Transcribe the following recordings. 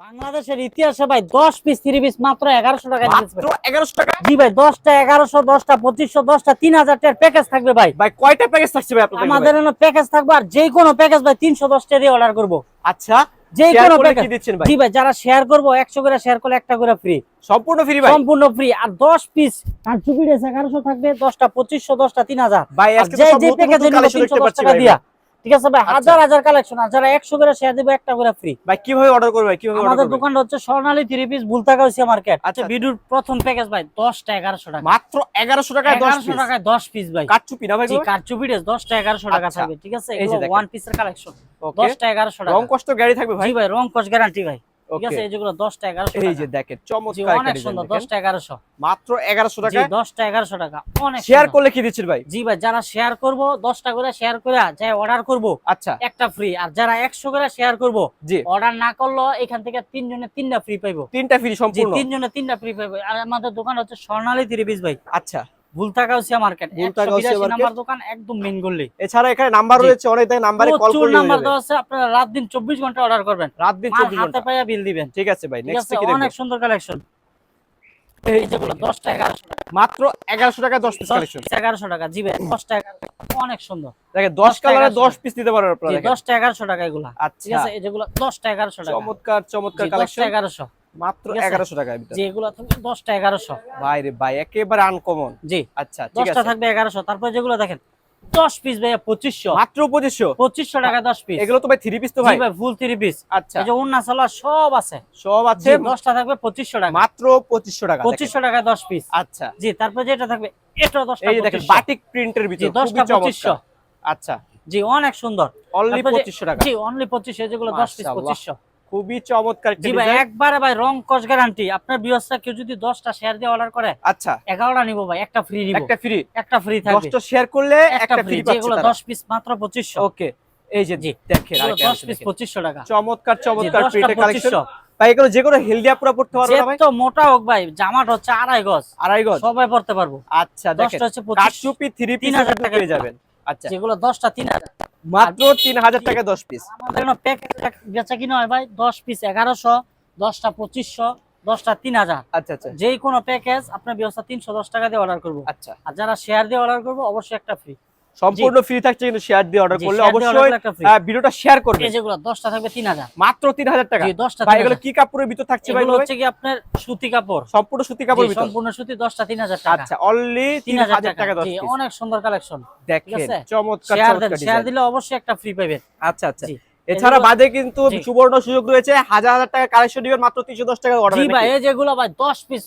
বাংলাদেশের ইতিহাসে ভাই দশ পিস থ্রি পিস মাত্র এগারোশো টাকা এগারোশো টাকা? জি ভাই দশটা এগারোশো দশটা পঁচিশশো দশটা তিন হাজার টাকার প্যাকেজ থাকবে ভাই। ভাই কয়টা প্যাকেজ থাকছে ভাই আমাদের প্যাকেজ থাকবে আর যে কোনো প্যাকেজ ভাই তিনশো দশটা দিয়ে অর্ডার করব। আচ্ছা যে কোনো প্যাকেজ জি ভাই যারা শেয়ার করব একশো করে শেয়ার করলে একটা করে ফ্রি সম্পূর্ণ ফ্রি ভাই? সম্পূর্ণ ফ্রি আর দশ পিস আর চুপিডেস এগারোশো থাকবে দশটা পঁচিশশো দশটা তিন হাজার। ভাই আজকে যে যে প্যাকেজে নতুন কালেকশন তিনশো দেখতে দশ পাচ্ছি টাকা ভাই। দিয়া। ঠিক আছে ভাই? আচ্ছা। হাজার হাজার কালেকশন আর যারা একশো করে শেয়ার দিবে একটা করে ফ্রি ভাই কীভাবে অর্ডার করবে কীভাবে আমাদের দোকানটা হচ্ছে Swarnali three piece Bultagausia market আচ্ছা, ভিডিওর প্রথম প্যাকেজ ভাই দশটা এগারোশো টাকা। মাত্র এগারোশো টাকায় দশশো এগারোশো টাকায় দশ পিস ভাই। কাটচুপি না ভাই কাটচুপি দশটা এগারোশো টাকা আচ্ছা। থাকবে ঠিক আছে। ওয়ান পিসের কালেকশন দশটা এগারোশো টাকা। রং কষ্ট গ্যারি থাকবে ভাই? ভাই রং কষ্ট গ্যারান্টি ভাই। ঠিক আছে? এই যেগুলো দশটা এগারোশো এই যে টাকা দেখেন চমৎকার অনেক সুন্দর দেখেন। দশটা এগারোশো। মাত্র এগারোশো জি টাকায়? দশটা এগারোশো টাকা। অনেক শেয়ার করলে কি দিচ্ছেন ভাই? জি ভাই যারা শেয়ার করব দশটা করে শেয়ার করে যাই অর্ডার করব আচ্ছা। একটা ফ্রি আর যারা একশো করে শেয়ার করব জি। অর্ডার না করল এখান থেকে তিনজনে তিনটা ফ্রি পাইবো। তিনটা ফ্রি সম্পূর্ণ? তিনজনে তিনটা ফ্রি পাইবো। আর আমাদের দোকান হচ্ছে স্বর্ণালী থ্রি ভাই। আচ্ছা। ভুলতাগাউসিয়া মার্কেট ভুলতাগাউসিয়া। নাম্বার দোকান একদম মেইন গল্লি এছাড়া এখানে নাম্বার। রয়েছে অনেক নাম্বারে কল করলে নাম্বার দেওয়া আছে আপনারা রাত দিন চব্বিশ ঘণ্টা অর্ডার করবেন। রাত দিন 24 হাতে বিল দিবেন। ঠিক আছে ভাই নেক্সট কি অনেক সুন্দর কালেকশন এই টাকা মাত্র 1100 টাকা 10 পিস কালেকশন টাকা জি ভাই দশটা এগারোশো টাকা অনেক সুন্দর। দেখেন 10 কালারে 10 পিস দিতে পারবেন আপনারা জি, দেখেন। দশটা এগারোশো টাকা এগুলা। ঠিক আচ্ছা আছে এই যেগুলো দশটা এগারোশো টাকা। চমৎকার চমৎকার কালেকশন এগারোশো। মাত্র 1100 টাকা এটা যেগুলো থাকবে 10টা 1100 ভাই রে ভাই একেবারে আনকমন জি আচ্ছা ঠিক আছে। 10টা থাকবে 1100 তারপর যেগুলো দেখেন 10 পিস ভাই 2500 মাত্র 2500 2500 টাকা 10 পিস এগুলো তো ভাই 3 পিস তো ভাই? ভাই ফুল 3 পিস আচ্ছা। এই যে ওন্না সালা সব আছে। সব আছে। 10টা থাকবে 2500 টাকা। মাত্র 2500 টাকা 2500 টাকা 10 পিস আচ্ছা। জি তারপর যেটা থাকবে এটা 10টা এই দেখেন বাটিক প্রিন্টের ভিতর 10টা 2500 আচ্ছা। জি অনেক সুন্দর। অনলি 2500 টাকা। জি অনলি 2500 যেগুলো 10 পিস 2500 খুবই চমৎকার জি ভাই একবারে ভাই রং কস গ্যারান্টি আপনার বিয়সটা কেউ যদি দশটা শেয়ার দিয়ে অর্ডার করে আচ্ছা। এগারোটা নিবো ভাই একটা ফ্রি নিব। একটা ফ্রি একটা ফ্রি থাকবে। 10টা শেয়ার করলে একটা ফ্রি ফ্রি পাচ্ছে যেগুলো তারা। দশ পিস মাত্র পঁচিশশো। ওকে এই যে জি। দেখেন দশ আছে পিস দেখেন। পঁচিশশো টাকা। চমৎকার চমৎকার প্রিন্টের কালেকশন ভাই এগুলো যে কোনো হেলদি আপুরা পড়তে পারবে না ভাই? যেত মোটা হোক ভাই জামাটা হচ্ছে আড়াই গজ। আড়াই গজ? সবাই পড়তে পারব। আচ্ছা দেখেন। দশটা হচ্ছে পঁচিশ। কাটচুপি 3 পিস 3000 টাকা। পেয়ে যাবেন। আচ্ছা। যেগুলো দশটা তিন হাজার মাত্র 3000 টাকা 10 পিস আমাদের এখানে প্যাকেজ বেচা কিনা হয় ভাই দশ পিস এগারোশো দশটা পঁচিশশো দশটা তিন হাজার। আচ্ছা আচ্ছা। যেই কোনো প্যাকেজ আপনার ব্যবস্থা তিনশো দশ টাকা দিয়ে অর্ডার করব। আচ্ছা। আর যারা শেয়ার দিয়ে অর্ডার করব অবশ্যই একটা ফ্রি সম্পূর্ণ ফ্রি থাকছে কিন্তু শেয়ার দিয়ে অর্ডার করলে অবশ্যই ভিডিওটা শেয়ার করবে। এই যেগুলো দশটা থাকবে তিন হাজার। মাত্র 3000 টাকা। জি দশটা ভাই এগুলো কি কাপড়ের ভিতর থাকছে ভাই? হচ্ছে কি আপনার সুতি কাপড়। সম্পূর্ণ সুতি কাপড় ভিতর। সম্পূর্ণ সুতি দশটা তিন হাজার টাকা। আচ্ছা অনলি তিন হাজার 3000 টাকা। টাকা 10 জি অনেক সুন্দর কালেকশন দেখেন? চমৎকার শেয়ার দিলে অবশ্যই একটা ফ্রি পাবেন। আচ্ছা আচ্ছা। এছাড়া বাদে কিন্তু। সুবর্ণ সুযোগ রয়েছে হাজার হাজার টাকা কালেকশন দিবেন মাত্র 310 টাকা অর্ডার জি ভাই এই যেগুলো ভাই দশ পিস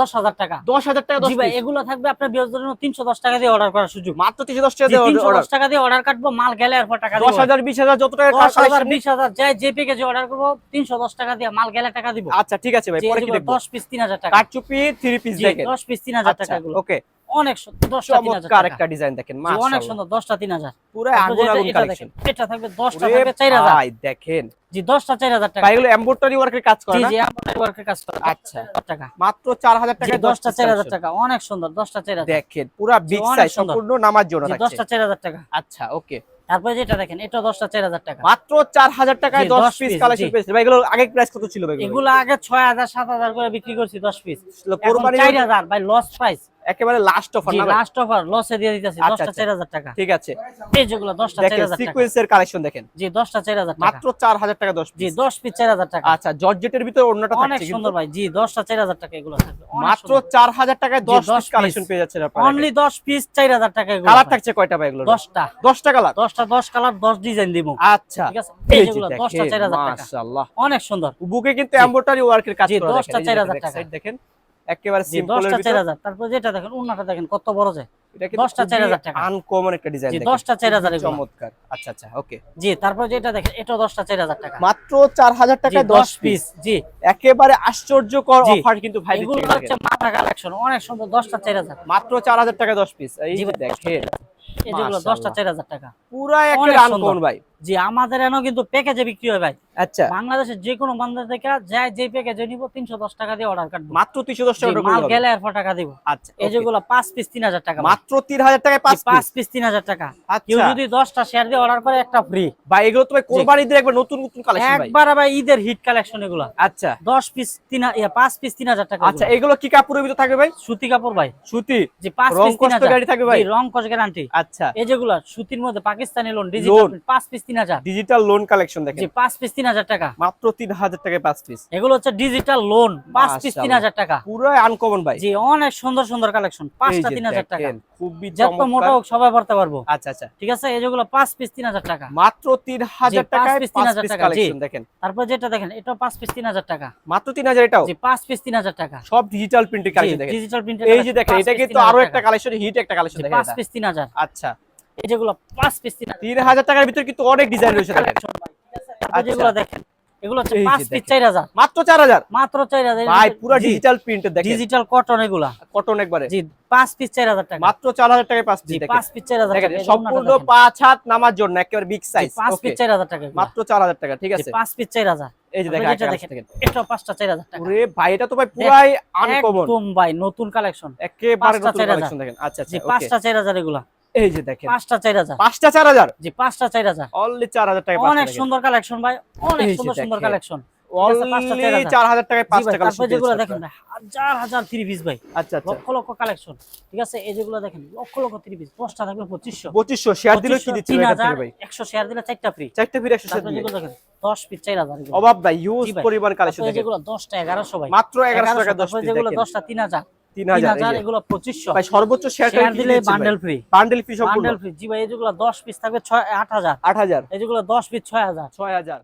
দশ হাজার টাকা। 10000 টাকা 10 জি ভাই এগুলো থাকবে আপনার বিয়ের জন্য তিনশো দশ টাকা দিয়ে অর্ডার করার সুযোগ। মাত্র 310 টাকা দিয়ে তিনশো দশ টাকা দিয়ে অর্ডার কাটবো মাল গেলে এরপর টাকা দিব। 10000 20000 যত টাকা দশ হাজার বিশ হাজার যাই যে প্যাকেজে অর্ডার করব তিনশো দশ টাকা দিয়ে মাল গেলে টাকা দিব। আচ্ছা ঠিক আছে ভাই পরে কি দেখব? দশ পিস তিন হাজার টাকা। কাটচুপি 3 পিস দশ পিস তিন হাজার আচ্ছা টাকা ওকে অনেক চমৎকার একটা ডিজাইন দেখেন অনেক সুন্দর দশটা তিন হাজার। পুরো আগুন যেটা- আগুন কালেকশন দেখেন, এটা থাকবে দশটা থাকবে চার হাজার। দেখেন। জি দশটা চার হাজার টাকা। এগুলো এমব্রয়ডারি ওয়ার্কের কাজ করে জি এমব্রয়ডারি ওয়ার্কের কাজ করে। আচ্ছা। টাকা। মাত্র 4000 জি, টাকা দশটা চার হাজার টাকা। অনেক সুন্দর দশটা চার হাজার। দেখেন পুরো বিগ সাইজ সম্পূর্ণ নামার জন্য দশটা চার হাজার টাকা। আচ্ছা ওকে তারপরে যেটা দেখেন এটা দশটা চার হাজার টাকা। মাত্র 4000 টাকায় জি, 10 দশ পিস কালেকশন জি। পেয়েছে। ভাই এগুলো আগে প্রাইস কত ছিল ভাই এগুলো? আগে ছয় হাজার সাত হাজার করে বিক্রি করছি দশ পিস চার হাজার ভাই লস প্রাইস একেবারে লাস্ট অফার না লাস্ট অফার লসে দিয়ে দিতেছি আচ্ছা, দশটা আচ্ছা। চার হাজার টাকা ঠিক আছে এই যেগুলো দশটা চার দেখেন হাজার টাকা সিকোয়েন্সের কালেকশন দেখেন জি দশটা চার হাজার টাকা মাত্র 4000 টাকা 10 জি পিস দশ পিস চার হাজার টাকা আচ্ছা জর্জেটের ভিতরে অন্যটা অনেক থাকছে সুন্দর কিন্তু ভাই জি দশটা চার হাজার টাকা এগুলো থাকবে মাত্র 4000 টাকায় 10 10 পিস কালেকশন পেয়ে যাচ্ছেন আপনারা অনলি দশ পিস চার হাজার টাকা এগুলো কালার থাকছে কয়টা ভাই এগুলো দশটা 10টা কালার দশটা দশ কালার দশ ডিজাইন দিব আচ্ছা ঠিক আছে এই যেগুলো দশটা দেখেন, চার হাজার টাকা মাশাআল্লাহ অনেক সুন্দর বুকে কিন্তু এমব্রয়ডারি ওয়ার্কের কাজ করা দেখেন, এই যে 4000 টাকা। দেখেন একেবারে সিম্পলের ভিতর। তারপর যেটা দেখেন উন্নাটা দেখেন কত বড় যায় এটা দশটা 4000 টাকা। আনকমন একটা ডিজাইন জি এগুলো। চমৎকার। আচ্ছা আচ্ছা ওকে জি তারপর যেটা দেখেন এটা দশটা চার হাজার টাকা। মাত্র 4000 টাকায় 10 10 পিস জি। একেবারে আশ্চর্যকর অফার কিন্তু ভাই এগুলো হচ্ছে মাথা কালেকশন অনেক সুন্দর দশটা চার হাজার। মাত্র 4000 টাকা 10 পিস এই দেখেন। দশটা চার হাজার টাকা। পুরা একের আনকমন ভাই। জি আমাদের এনে কিন্তু প্যাকেজে বিক্রি হয় ভাই। আচ্ছা। বাংলাদেশের যে কোনো বান্ধব থেকে যায় যে প্যাকেজে নিব তিনশো দশ টাকা দিয়ে অর্ডার কাটবো মাত্র তিনশো দশ টাকা মাল গেলে এরপর টাকা দিব। আচ্ছা এই যেগুলো পাঁচ পিস তিন হাজার টাকা মাত্র তিন হাজার টাকায় পাঁচ জি, পাঁচ পিস পিস তিন হাজার টাকা। কেউ আচ্ছা যদি দশটা শেয়ার দিয়ে অর্ডার করে একটা ফ্রি ভাই এগুলো তো ভাই কোরবানিদের একবার নতুন নতুন কালেকশন ভাই। একবার আবার ঈদের হিট কালেকশন এগুলো। আচ্ছা। দশ পিস তিন ইয়া, পাঁচ পিস তিন হাজার টাকা আচ্ছা এগুলো। কি কাপড়ের ভিতরে থাকবে ভাই? সুতি কাপড় ভাই। সুতি। যে পিস হাজার। থাকবে ভাই? রং কস গ্যারান্টি আচ্ছা। এই যেগুলো সুতির মধ্যে পাকিস্তানি লোন ডিজিটাল পাঁচ পিস তিন হাজার। ডিজিটাল লোন কালেকশন দেখেন। জি পাঁচ পিস তিন হাজার টাকা। মাত্র তিন হাজার টাকায় পাঁচ পিস এগুলো হচ্ছে ডিজিটাল লোন পাঁচ পিস তিন মাশাআল্লাহ। হাজার টাকা। পুরো আনকমন ভাই। জি অনেক সুন্দর সুন্দর কালেকশন এই পাঁচটা যে তিন হাজার টাকা। দেখেন, খুবই যত মোটা হোক সবাই পড়তে পারব। আচ্ছা আচ্ছা। ঠিক আছে? এই যেগুলো পাঁচ পিস তিন হাজার টাকা। মাত্র তিন হাজার জি, পাঁচ টাকায় piece, পাঁচ 3000 টাকা, কালেকশন। দেখেন। তারপর যেটা দেখেন এটা পাঁচ পিস তিন হাজার টাকা। মাত্র তিন হাজার এটাও? জি পাঁচ পিস তিন হাজার টাকা। সব ডিজিটাল প্রিন্টের কালেকশন দেখেন। ডিজিটাল প্রিন্টের এই যে দেখেন এটা কিন্তু আরও একটা কালেকশন হিট একটা কালেকশন দেখেন পাঁচ পিস তিন হাজার। আচ্ছা। এই যেগুলো পাঁচ পিস তিন হাজার। টাকার ভিতরে কিন্তু অনেক ডিজাইন রয়েছে আচ্ছা। যেগুলো দেখেন এগুলো হচ্ছে পাঁচ পিস দেখেন। চার হাজার। মাত্র চার হাজার? মাত্র চার হাজার। ভাই পুরো ডিজিটাল দেখেন। ডিজিটাল কটন এগুলা। কটন একবারে। জি পাঁচ পিস চার হাজার টাকা। মাত্র চার হাজার টাকায় পাঁচ পিস পাঁচ পিস চার হাজার টাকা সম্পূর্ণ পাঁচ হাত নামার জন্য একেবারে বিগ জি, সাইজ পাঁচ পিস চার হাজার টাকা মাত্র চার হাজার টাকা ঠিক আছে? পাঁচ পিস চার হাজার। এই যে দেখেন পাঁচটা চার হাজার টাকা। ওরে ভাই এটা তো ভাই পুরাই আনকমন একদম ভাই নতুন কালেকশন একেবারে নতুন। কালেকশন দেখেন। আচ্ছা আচ্ছা পাঁচটা চার হাজার এগুলা। এই যে দেখেন। পাঁচটা চার হাজার। পাঁচটা চার হাজার? জি পাঁচটা চার হাজার। অনলি চার হাজার টাকা অনেক সুন্দর কালেকশন ভাই অনেক সুন্দর সুন্দর কালেকশন। আছে, পাঁচটা চার অনলি হাজার। হাজার টাকায় জি পাঁচটা ভাই, কালেকশন তারপরে যেগুলো দেখেন ভাই, হাজার হাজার থ্রি পিস ভাই। আচ্ছা লক্ষ লক্ষ কালেকশন। ঠিক আছে এই যেগুলো দেখেন লক্ষ লক্ষ থ্রি পিস দশটা থাকবে পঁচিশশো। পঁচিশশো শেয়ার দিলে কি দিচ্ছে তিন হাজার একশো শেয়ার দিলে চারটা ফ্রি চারটে ফিরে একশো দেখেন দশ পিস চার হাজার অভাব নাই ইউজ পরিমাণ কালেকশন যেগুলো দশটা এগারোশো ভাই। মাত্র এগারোশো টাকা দশটা তিন হাজার। তিন তিন হাজার এই হাজার যে। এগুলো পঁচিশশো। ভাই সর্বোচ্চ শেয়ার দিলে বান্ডেল ফ্রি বান্ডেল ফি সম্পূর্ণ। বান্ডেল ফ্রি জি ভাই যেগুলো দশ পিস থাকবে ছয় আট হাজার। আট হাজার। এই দশ পিস ছয় হাজার। ছয় হাজার।